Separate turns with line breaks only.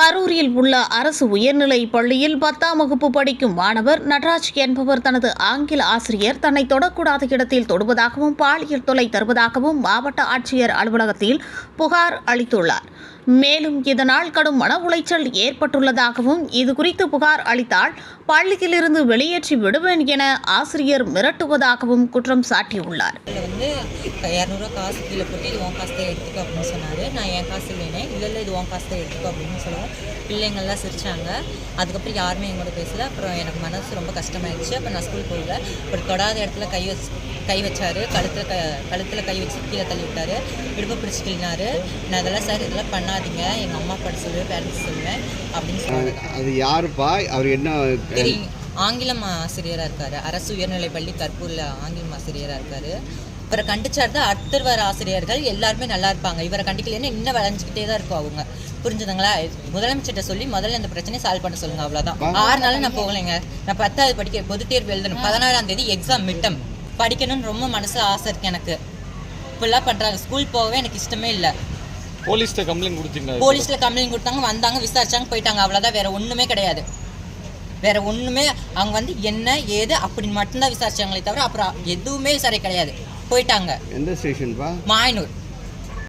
கரூரில் உள்ள அரசு உயர்நிலை பள்ளியில் பத்தாம் வகுப்பு படிக்கும் மாணவர் நடராஜ் என்பவர் தனது ஆங்கில ஆசிரியர். தன்னை தொடக்கூடாத இடத்தில் தொடுவதாகவும் பாலியல் தொலை தருவதாகவும் மாவட்ட ஆட்சியர் அலுவலகத்தில் புகார் அளித்துள்ளார். மேலும் இதனால் கடும் மன உளைச்சல் ஏற்பட்டுள்ளதாகவும் இதுகுறித்து புகார் அளித்தால் பள்ளியிலிருந்து வெளியேற்றி விடுவேன் என ஆசிரியர் மிரட்டுவதாகவும் குற்றம் சாட்டியுள்ளார்.
இதில் வந்து இரநூறுவா காசு கீழே போட்டு இது உன் காசு தான் எடுத்துக்கோ அப்படின்னு சொன்னார். நான் என் காசு இல்லைனே இல்லை இல்லை இது உன் காசு தான் எடுத்துக்கோ அப்படின்னு சொல்லுவோம் பிள்ளைங்கள்லாம் சிரிச்சாங்க. அதுக்கப்புறம் யாருமே எங்களோட பேசல. அப்புறம் எனக்கு மனசு ரொம்ப கஷ்டமாயிடுச்சு. அப்போ நான் ஸ்கூல் போகல. அப்புறம் தொடாத இடத்துல கை வச்சு கை வச்சார். கழுத்தில் க கழுத்தில் கை வச்சு கீழே தள்ளி விட்டார். இடுப்பை பிடிச்சி நான் இதெல்லாம் சார் இதெல்லாம் பண்ணாதீங்க. எங்கள் அம்மா அப்பாட்ட சொல்லுவேன் பேரண்ட்ஸ் சொல்லுவேன் அப்படின்னு சொன்னாங்க
அது யாருப்பா அவர் என்ன
தெரியும் ஆங்கிலம் ஆசிரியராக இருக்கார். அரசு உயர்நிலைப்பள்ளி கற்பூரில் ஆங்கிலம் ஆசிரியராக இருக்கார். இவரை கண்டிச்சார் தான் அடுத்து வர ஆசிரியர்கள் எல்லாருமே நல்லா இருப்பாங்க. இவரை கண்டிக்கலைன்னா இன்னும் வளைஞ்சிக்கிட்டே தான் இருக்கும் அவங்க. புரிஞ்சுதுங்களா? முதலமைச்சர்கிட்ட சொல்லி முதல்ல இந்த பிரச்சனையை சால்வ் பண்ண சொல்லுங்க அவ்வளோதான் ஆறு நாள் நான் போகலைங்க. நான் பத்தாவது படிக்க பொதுத் தேர்வு எழுதணும். பதினாறாம் தேதி எக்ஸாம் மிட்டம் படிக்கணும்னு ரொம்ப மனசு ஆசை இருக்கு எனக்கு. இப்படிலாம் பண்ணுறாங்க ஸ்கூல் போகவே எனக்கு இஷ்டமே இல்லை.
போலீஸ்ட்ட கம்ப்ளைண்ட் கொடுத்தீங்களா?
போலீஸ்ல கம்ப்ளைண்ட் கொடுத்தாங்க வந்தாங்க விசாரிச்சாங்க போயிட்டாங்க. அவ்வளோதான் வேற ஒண்ணுமே கிடையாது. வேற ஒண்ணுமே அவங்க வந்து என்ன ஏது அப்படின்னு மட்டும்தான் விசாரிச்சாங்களே தவிர அப்புறம் எதுவுமே சரி கிடையாது. போயிட்டாங்க.
எந்த ஸ்டேஷன்ப்பா
மாயனூர்.